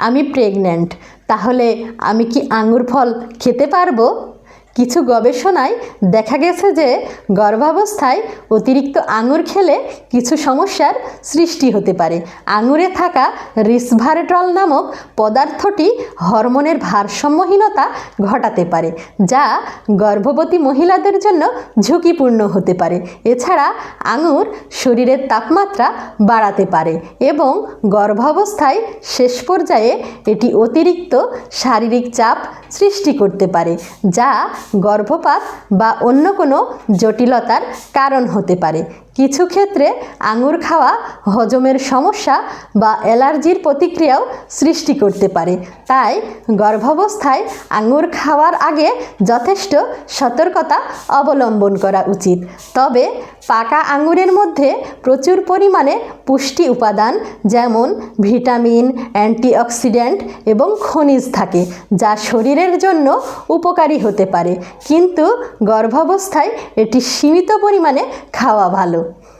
আমি প্রেগন্যান্ট তাহলে আমি কি আঙুর ফল খেতে পারব? কিছু গবেষণায় দেখা গেছে যে গর্ভাবস্থায় অতিরিক্ত আঙুর খেলে কিছু সমস্যার সৃষ্টি হতে পারে। আঙুরে থাকা রিসভারেট্রল নামক পদার্থটি হরমোনের ভারসাম্যহীনতা ঘটাতে পারে, যা গর্ভবতী মহিলাদের জন্য ঝুঁকিপূর্ণ হতে পারে। এছাড়া আঙুর শরীরের তাপমাত্রা বাড়াতে পারে এবং গর্ভাবস্থায় শেষ পর্যায়ে এটি অতিরিক্ত শারীরিক চাপ সৃষ্টি করতে পারে, যা গর্ভপাত বা অন্য কোনো জটিলতার কারণ হতে পারে। কিছু ক্ষেত্রে আঙুর খাওয়া হজমের সমস্যা বা অ্যালার্জির প্রতিক্রিয়াও সৃষ্টি করতে পারে। তাই গর্ভাবস্থায় আঙুর খাওয়ার আগে যথেষ্ট সতর্কতা অবলম্বন করা উচিত। তবে পাকা আঙুরের মধ্যে প্রচুর পরিমাণে পুষ্টি উপাদান যেমন ভিটামিন, অ্যান্টিঅক্সিডেন্ট এবং খনিজ থাকে, যা শরীরের জন্য উপকারী হতে পারে। কিন্তু গর্ভাবস্থায় এটি সীমিত পরিমাণে খাওয়া ভালো।